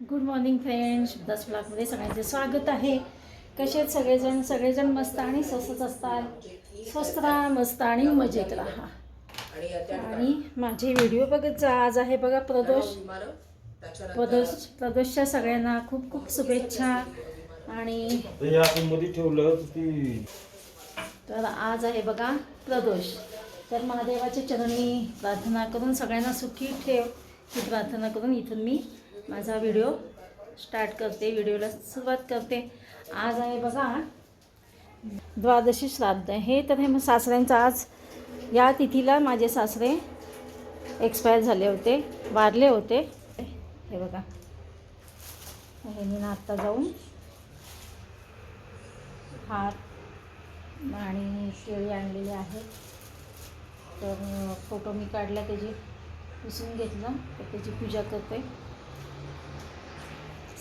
Good morning friends दस ब्लॉकमध्ये सगळ्यांचे स्वागत आहे. कसे आहेत सगळेजण? सगळेजण मस्त आणि स्वस्तच असतात. स्वस्त राहा मस्त आणि मजेत राहा. आणि माझे व्हिडिओ बघत जा. आज आहे बघा प्रदोष. प्रदोष प्रदोषच्या सगळ्यांना खूप खूप शुभेच्छा. आणि तर आज आहे बघा प्रदोष. तर महादेवाच्या चरणी प्रार्थना करून सगळ्यांना सुखी ठेव. ही प्रार्थना करून इथून मी माझा व्हिडिओ स्टार्ट करते व्हिडिओला सुरुवात करते. आज आहे बघा द्वादशी श्राद्ध हे तर हे मग सासऱ्यांचं आज या तिथीला माझे सासरे एक्सपायर झाले होते वारले होते. हे बघा. हे मी ना आत्ता जाऊन हार आणि केळी आणलेली आहे. तर फोटो मी काढला त्याची पुसून घेतलं तर त्याची पूजा करते.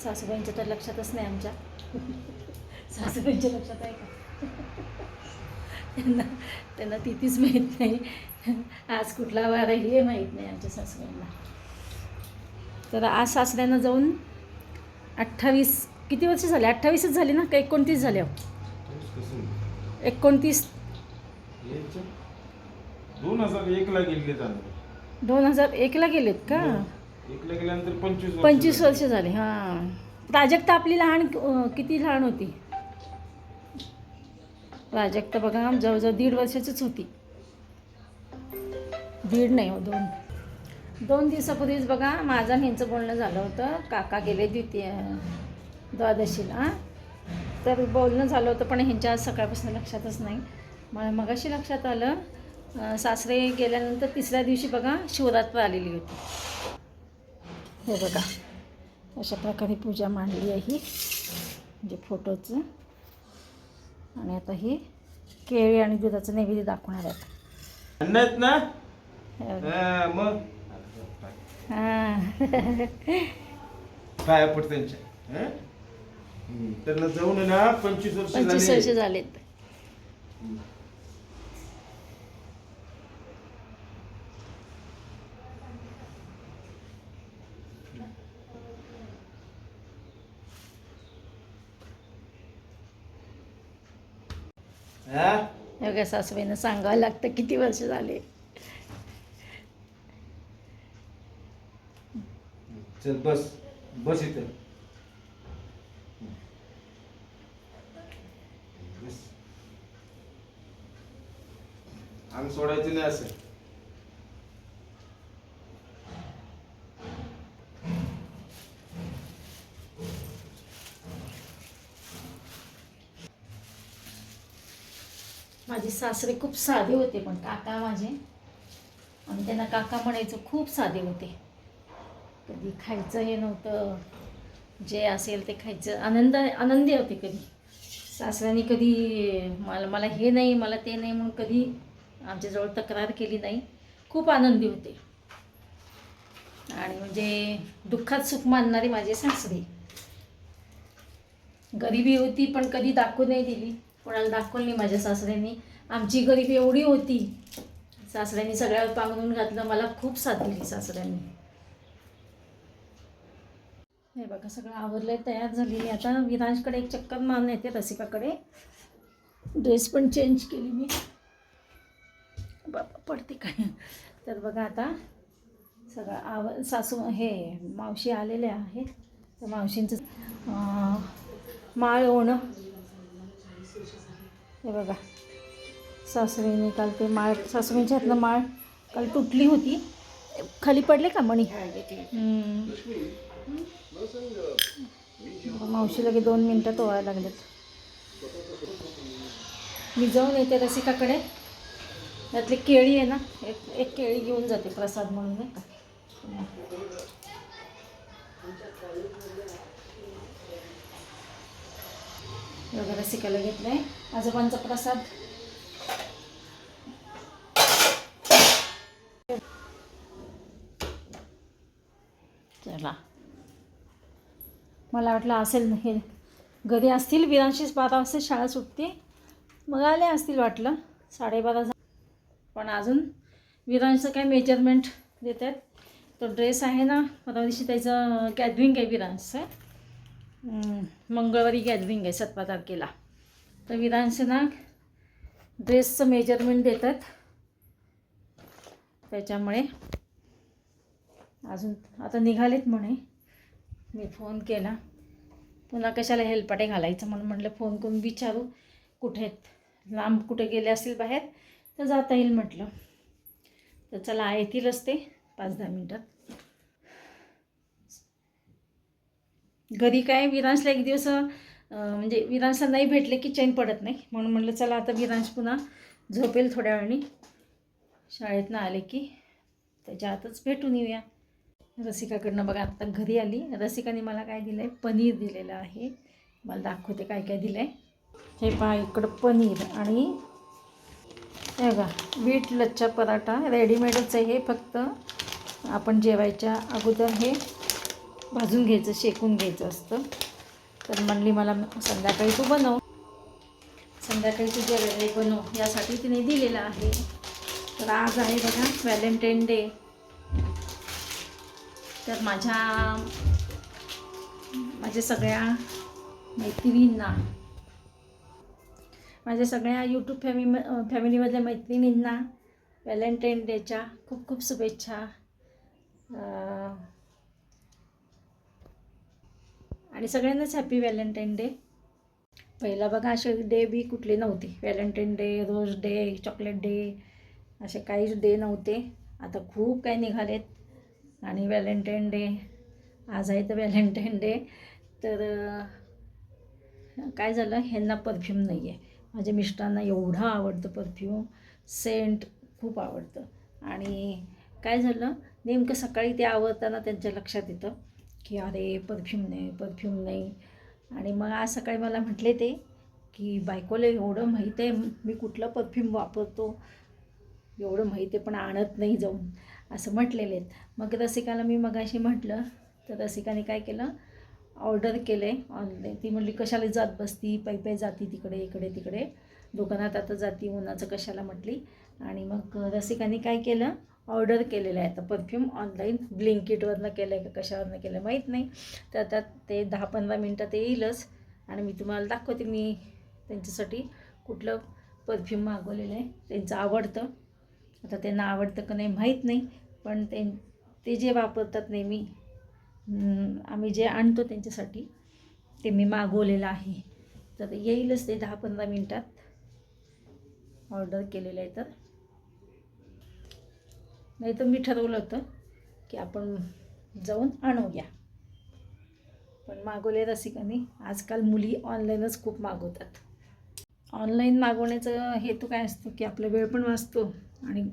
सासूबाईंच्या तर लक्षातच नाही आमच्या. सासूबाईंच्या लक्षात आहे का? त्यांना त्यांना तिथीच माहीत नाही. आज कुठला वार आहे हे माहीत नाही आमच्या सासूबाईंना. तर आज सासऱ्यांना जाऊन अठ्ठावीस किती वर्ष झाले? अठ्ठावीसच झाले ना? का एकोणतीस झाले? एकोणतीस. दोन हजार एकला गेले दोन हजार एकला गेलेत का? गेल्यानंतर पंचवीस वर्ष पंचवीस झाली. वर्ष झाले हां. प्राजक्ता आपली लहान अं, किती लहान होती? प्राजक्ता बघा जवळजवळ दीड वर्षाचीच होती. दीड नाही हो दोन. दोन दिवसापूर्वीच बघा माझं आणि ह्यांचं बोलणं झालं होतं. काका गेले द्वितीय द्वादशीला तर बोलणं झालं होतं पण ह्यांच्या आज सकाळपासून लक्षातच नाही. मला मगाशी लक्षात आलं अं, सासरे गेल्यानंतर तिसऱ्या दिवशी बघा शिवरात्र आलेली होती. हे बघा अशा प्रकारे पूजा मांडली आहे ही म्हणजे फोटोचं. आणि आता ही केळी आणि दुधाचं नैवेद्य दाखवणार आहेत. अन्न आहेत ना? काय त्यांच्या? त्यांना जाऊन ना पंचवीस वर्ष पंचवीस. वर्ष झालेत. बघा सासूबाईनं सांगावं लागतं किती वर्ष झाले? चल बस. बस इथं. अंग सोडायचं नाही असं. माझे सासरे खूप साधे होते पण काका माझे. आणि त्यांना काका म्हणायचं खूप साधे होते. कधी खायचं हे नव्हतं. जे असेल ते खायचं. आनंद आनंदी होते कधी. सासऱ्यांनी कधी मला मला हे नाही मला ते नाही म्हणून कधी आमच्याजवळ तक्रार केली नाही. खूप आनंदी होते. आणि म्हणजे दुःखात सुख मानणारे माझे सासरे. गरिबी होती पण कधी दाखवू नाही दिली. कोणाला दाखवलं नाही माझ्या सासऱ्यांनी. आमची गरिबी एवढी होती. सासऱ्यांनी सगळ्यावर पांघरून घातलं. मला खूप साथ दिली सासऱ्यांनी. हे बघा सगळं आवरलंय तयार झालेली. आता विराजकडे एक चक्कर मारून येते रसिकाकडे. ड्रेस पण चेंज केली मी. बाबा पडते काय? तर बघा आता सगळं आव सासू हे मावशी आलेल्या आहेत. तर मावशींचं माळ ओणं. हे बघा. सासूबाईने काल ते माळ सासूबाईंच्या हातनं माळ काल तुटली होती. खाली पडले का मणी? मावशी लगे दोन मिनटात ओवायला लागलेत. मी जाऊन येते रसिकाकडे. त्यातली केळी आहे ना एक एक केळी घेऊन जाते प्रसाद म्हणून नाही का? वगैरे शिकायला घेतलं आहे आजोबांचा प्रसाद. चला. मला वाटलं असेल हे घरी असतील विरांशीच बारा वाजता शाळा सुटते. मग आले असतील वाटलं. साडेबारा पण अजून विरांचं काय मेजरमेंट देत आहेत तो ड्रेस आहे ना परवा दिवशी त्याचं गॅदरिंग आहे विरांचं? मंगळवारी गॅदरिंग आहे सतरा तारखेला. तर विधानसनाक ड्रेसचं मेजरमेंट देतात. त्याच्यामुळे अजून आता निघालेत म्हणे. मी फोन केला. पुन्हा कशाला हेलपाटे घालायचं म्हणून म्हटलं फोन करून विचारू कुठे आहेत. लांब कुठे गेले असतील बाहेर तर जाता येईल म्हटलं. तर चला येतीलच ते पाच दहा मिनटात. घरी काय विरांशला एक दिवस म्हणजे विरांशला नाही भेटले की चैन पडत नाही. म्हणून म्हटलं चला आता विरांश पुन्हा झोपेल थोड्या वेळाने. शाळेतनं आले की त्याच्या आतच भेटून येऊया. रसिकाकडनं बघा आत्ता घरी आली. रसिकाने मला काय दिलं आहे पनीर दिलेलं आहे. मला दाखवते काय काय दिलं आहे हे पहा इकडं पनीर आणि हे बघा वीट लच्छा पराठा रेडीमेडच आहे हे फक्त. आपण जेवायच्या अगोदर हे भाजून घ्यायचं शेकून घ्यायचं असतं. तर म्हणली मला संध्याकाळी तू बनव. संध्याकाळी तू वेळे बनव यासाठी तिने दिलेलं आहे. तर आज आहे बघा व्हॅलेंटाईन डे. तर माझ्या माझ्या सगळ्या मैत्रिणींना माझ्या सगळ्या यूट्यूब फॅमि फॅमिलीमधल्या मैत्रिणींना व्हॅलेंटाईन डेच्या खूप खूप शुभेच्छा अं, आणि सगळ्यांनाच हॅपी व्हॅलेंटाईन डे पहिला बघा असे डे बी कुठले नव्हते. Valentine day rose day chocolate day असे काहीच डे नव्हते. आता खूप काही निघालेत. आणि व्हॅलेंटाईन डे आज आहे तर व्हॅलेंटाईन डे तर काय झालं? ह्यांना परफ्यूम नाही आहे माझ्या मिस्टरांना एवढं आवडतं परफ्यूम सेंट खूप आवडतं. आणि काय झालं? नेमकं सकाळी ते आवडताना त्यांच्या लक्षात येतं. की अरे परफ्यूम नाही परफ्यूम नाही. आणि मग आज सकाळी मला म्हटले ते की बायकोला एवढं माहीत आहे मी कुठलं परफ्यूम वापरतो? एवढं माहीत आहे पण आणत नाही जाऊन. असं म्हटलेले आहेत. मग रसिकाला मी मगाशी म्हटलं तर रसिकाने काय केलं? ऑर्डर केले ऑनलाईन ती म्हटली कशाला जात बसती? पै पै जाती तिकडे इकडे तिकडे. दुकानात आता जाती उन्हाचं कशाला? म्हटली. आणि मग रसिकाने काय केलं? ऑर्डर केलेलं आहे तर परफ्यूम ऑनलाईन ब्लिंकिटवरनं केलं आहे का कशावरनं केलं माहीत नाही. तर आता ते दहा पंधरा मिनटात येईलच. आणि मी तुम्हाला दाखवते मी त्यांच्यासाठी कुठलं परफ्यूम मागवलेलं आहे त्यांचं आवडतं. आता त्यांना आवडतं का नाही माहीत नाही. पण ते ते जे वापरतात नेहमी आम्ही जे आणतो त्यांच्यासाठी ते मी मागवलेलं आहे. तर येईलच ते दहा पंधरा मिनटात. ऑर्डर केलेलं आहे तर. नाही तर मी ठरवलं होतं की आपण जाऊन आणूया. पण मागवले रसिकांनी. आजकाल मुली ऑनलाईनच खूप मागवतात. ऑनलाईन मागवण्याचा हेतू काय असतो की आपला वेळ पण वाचतो आणि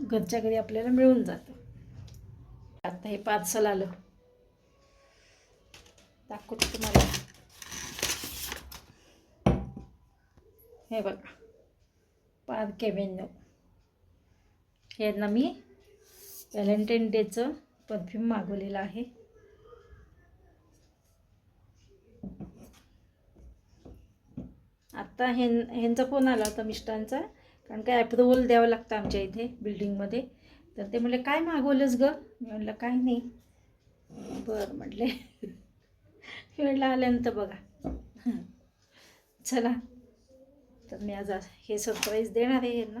घरच्या घरी आपल्याला मिळून जातं. आता हे पार्सल आलं. दाखवतो तुम्हाला. हे बघा. पार एव्हेन्यू यांना मी व्हॅलेंटाईन डेचं परफ्यूम मागवलेलं आहे. आत्ता हे ह्यांचा फोन आला होता मिस्टरांचा कारण काय अप्रुव्हल द्यावं लागतं आमच्या इथे बिल्डिंगमध्ये तर ते म्हणले काय मागवलंस गं? मी म्हटलं काय नाही. बरं म्हटले मी आल्यानंतर बघा. चला. तर मी आज हे सरप्राईज देणार आहे यांना.